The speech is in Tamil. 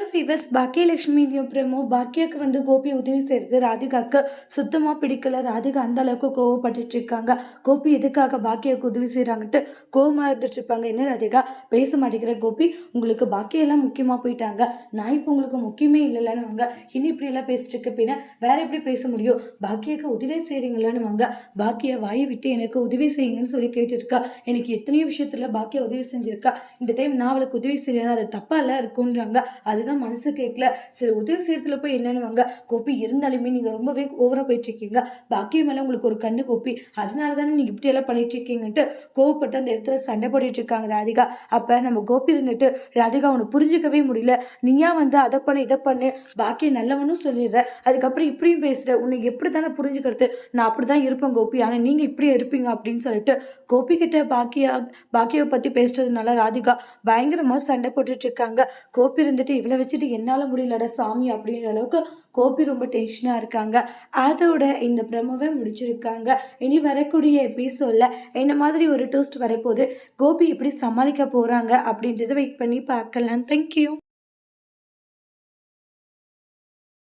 ஃபீவர்ஸ் பாக்கியலட்சுமியும் பிரமோ பாக்கியாவுக்கு வந்து கோபி உதவி செய்கிறது ராதிகாக்கு சுத்தமாக பிடிக்கல. ராதிகா அந்த அளவுக்கு கோவப்பட்டுட்டு இருக்காங்க. கோபி எதுக்காக பாக்கியாவுக்கு உதவி செய்கிறாங்கன்ட்டு கோவமாக இருந்துட்டு இருப்பாங்க. என்ன ராதிகா? பேச மாட்டேங்கிற கோபி. உங்களுக்கு பாக்கியெல்லாம் முக்கியமாக போயிட்டாங்க. நான் இப்போ உங்களுக்கு முக்கியமே இல்லைல்லன்னு வாங்க இனி இப்படியெல்லாம் பேசிட்டு இருக்க பின்ன வேற எப்படி பேச முடியும்? பாக்கியாக்கு உதவி செய்கிறீங்களான்னு வாங்க பாக்கியை வாய் விட்டு எனக்கு உதவி செய்யுங்கன்னு சொல்லி கேட்டுருக்கா. எனக்கு எத்தனையோ விஷயத்தில் பாக்கியா உதவி செஞ்சுருக்கா. இந்த டைம் நான் அவளுக்கு உதவி செய்யலைன்னா அது தப்பாக எல்லாம் இருக்குன்றாங்க. அதுதான் மனசு கேட்கல. சரி உதவி செய்யறதுல போய் என்னன்னுவாங்க கோப்பி இருந்தாலுமே நீங்க ரொம்பவே ஓவராக போயிட்டு இருக்கீங்க பாக்கியம் மேல உங்களுக்கு ஒரு கண்ணு கோப்பி அதனால தானே நீங்க இப்படி எல்லாம் பண்ணிட்டு கோவப்பட்டு அந்த இடத்துல சண்டை போட்டுட்டு இருக்காங்க ராதிகா. அப்ப நம்ம கோபி இருந்துட்டு ராதிகா உன்னை புரிஞ்சுக்கவே முடியல. நீயா வந்து அதை பண்ணு இதை பண்ணு? பாக்கியம் நல்லவனும் சொல்லிடுற. அதுக்கப்புறம் இப்படியும் பேசுற. உன்னை எப்படி தானே புரிஞ்சுக்கிறது? நான் அப்படிதான் இருப்பேன் கோபி. ஆனா நீங்க இப்படி இருப்பீங்க அப்படின்னு சொல்லிட்டு கோபி கிட்ட பாக்கியா பாக்கியாவை பத்தி பேசுறதுனால ராதிகா பயங்கரமா சண்டை போட்டுட்டு இருக்காங்க. கோபி இருந்துட்டு என்னை வச்சுட்டு என்னால் முடியலடா சாமி அப்படின்ற அளவுக்கு கோபி ரொம்ப டென்ஷனாக இருக்காங்க. அதோட இந்த பிரமவை முடிச்சிருக்காங்க. இனி வரக்கூடிய எபிசோடில் என்ன மாதிரி ஒரு டோஸ்ட் வரப்போகுது? கோபி எப்படி சமாளிக்க போகிறாங்க அப்படின்றத வெயிட் பண்ணி பார்க்கலாம் தேங்க்யூ